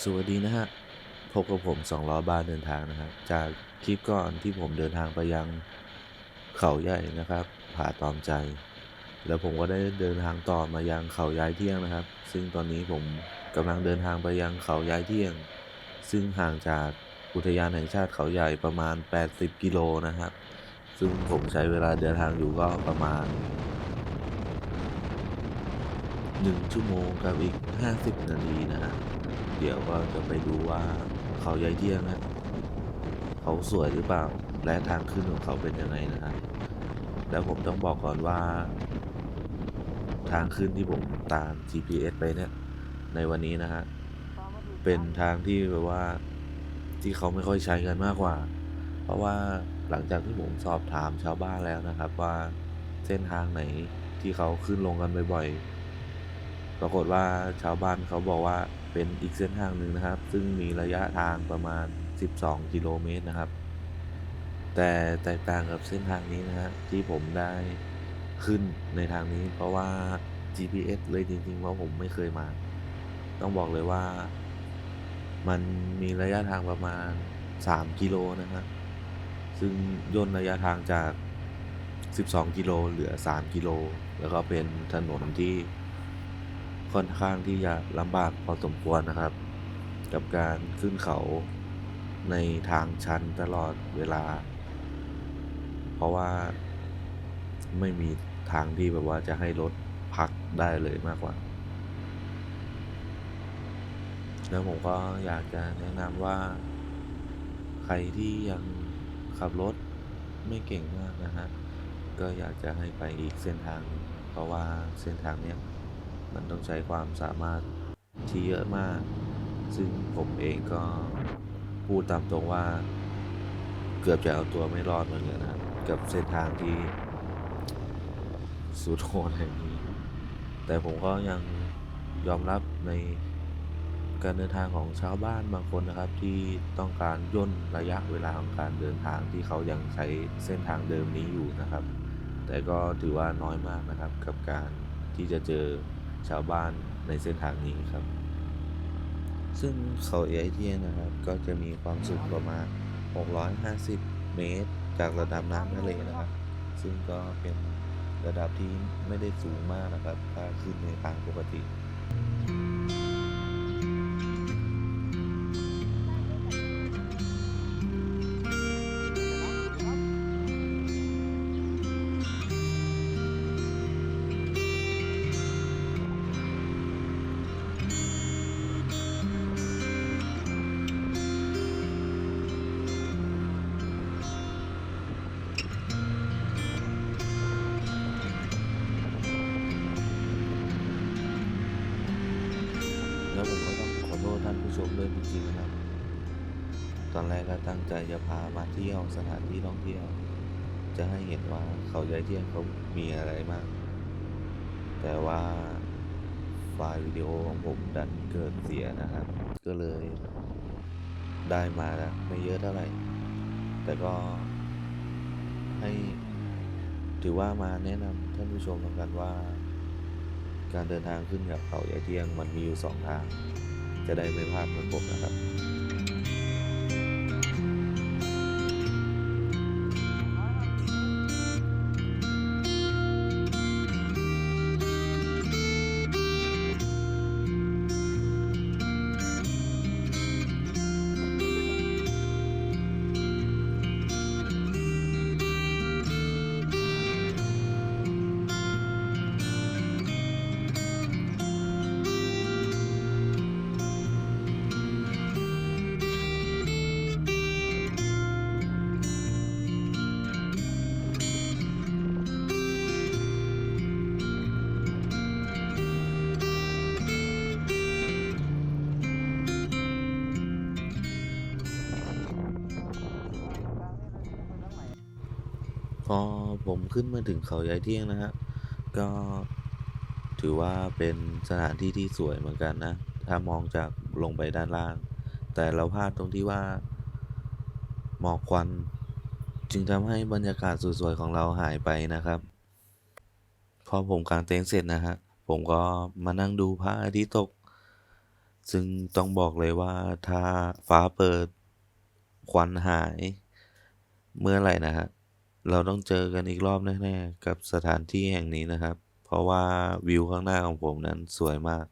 สวัสดีนะฮะ พบกับผมสองล้อบ้านเดินทางนะครับ จากคลิปก่อนที่ผมเดินทางไปยังเขาใหญ่นะครับผาตอมใจ แล้วผมก็ได้เดินทางต่อมายังเขายายเที่ยงนะครับ ซึ่งตอนนี้ผมกำลังเดินทางไปยังเขายายเที่ยง ซึ่งห่างจากอุทยานแห่งชาติเขาใหญ่ประมาณ 80 กิโลนะครับ ซึ่งผมใช้เวลาเดินทางอยู่ก็ประมาณ1ชั่วโมงกับอีก 50 นาทีนะฮะ เดี๋ยวก็จะไปดูว่าเขายายเที่ยงนะเขาสวยหรือเปล่า และทางขึ้นของเขาเป็นยังไงนะฮะแล้วผมต้องบอกก่อนว่า ทางขึ้นที่ผมตาม GPS ไปเนี่ย ในวันนี้นะฮะ เป็นทางที่แบบว่าที่เขาไม่ค่อยใช้กันมากกว่า เพราะว่าหลังจากที่ผมสอบถามชาวบ้านแล้วนะครับ ว่าเส้นทางไหนที่เขาขึ้นลงกันบ่อยๆ ปรากฏว่าชาวบ้านเขาบอกว่า เป็นอีกเส้นทางหนึ่งนะครับ ซึ่งมีระยะทางประมาณ 12 กิโลเมตรนะครับ แต่แตกต่างกับเส้นทางนี้นะฮะที่ผมได้ขึ้นในทางนี้เพราะว่า GPS เลยจริงๆว่าผมไม่เคยมา ต้องบอกเลยว่า มันมีระยะทางประมาณ 3 กิโลนะครับซึ่งย่นระยะทางจาก 12 กิโลเหลือ 3 กิโล แล้วก็เป็นถนนที่ ค่อนข้างที่จะลำบากพอสมควรนะครับ กับการขึ้นเขาในทางชันตลอดเวลา เพราะว่าไม่มีทางที่แบบว่าจะให้รถพักได้เลยมากกว่า แล้วผมก็อยากจะแนะนำว่า ใครที่ยังขับรถไม่เก่งมากนะฮะ ก็อยากจะให้ไปอีกเส้นทางหนึ่งเพราะว่าเส้นทางเนี้ย มันต้องใช้ความสามารถที่เยอะมาก ซึ่งผมเองก็พูดตามตรงว่าเกือบจะเอาตัวไม่รอดเหมือนกันนะกับเส้นทางที่สุดโหดแห่งนี้ แต่ผมก็ยังยอมรับในการเดินทางของชาวบ้านบางคนนะครับ ที่ต้องการย่นระยะเวลาของการเดินทางที่เขายังใช้เส้นทางเดิมนี้อยู่นะครับ แต่ก็ถือว่าน้อยมากนะครับกับการที่จะเจอ ชาวบ้านในเส้นทางนี้ครับ ซึ่งเขาเอไอเทียนะครับ ก็จะมีความสูงประมาณ 650 เมตร จากระดับน้ำทะเลนะครับ ซึ่งก็เป็นระดับที่ไม่ได้สูงมากนะครับ ถ้าขึ้นในทางปกติ แล้วผมก็ต้องขอโทษท่านผู้ชมด้วยจริงๆนะครับ ตอนแรกก็ตั้งใจจะพามาเที่ยวสถานที่ท่องเที่ยว จะให้เห็นว่าเขาใหญ่เที่ยงเขามีอะไรบ้างแต่ว่าไฟล์วิดีโอของผมดันเกิดเสียนะครับ ก็เลยได้มาไม่เยอะเท่าไหร่ แต่ก็ให้ถือว่ามาแนะนำท่านผู้ชมแล้วกันว่า การเดินทางขึ้นกับเขาใหญ่เที่ยงมันมีอยู่สองทาง จะได้ไม่พลาดเหมือนผมนะครับ พอผมขึ้นมาถึงเขาใหญ่เที่ยงนะฮะ ก็ถือว่าเป็นสถานที่ที่สวยเหมือนกันนะ ถ้ามองจากลงไปด้านล่าง แต่เราพลาดตรงที่ว่า หมอกควัน จึงทำให้บรรยากาศสวยๆของเราหายไปนะครับ พอผมกางเต็นท์เสร็จนะฮะ ผมก็มานั่งดูพระอาทิตย์ตก ซึ่งต้องบอกเลยว่าถ้าฟ้าเปิดควันหายเมื่อไหร่นะครับ เราต้องเจอกันอีกรอบแน่ๆกับสถานที่แห่งนี้นะครับ เพราะว่าวิวข้างหน้าของผมนั้นสวยมาก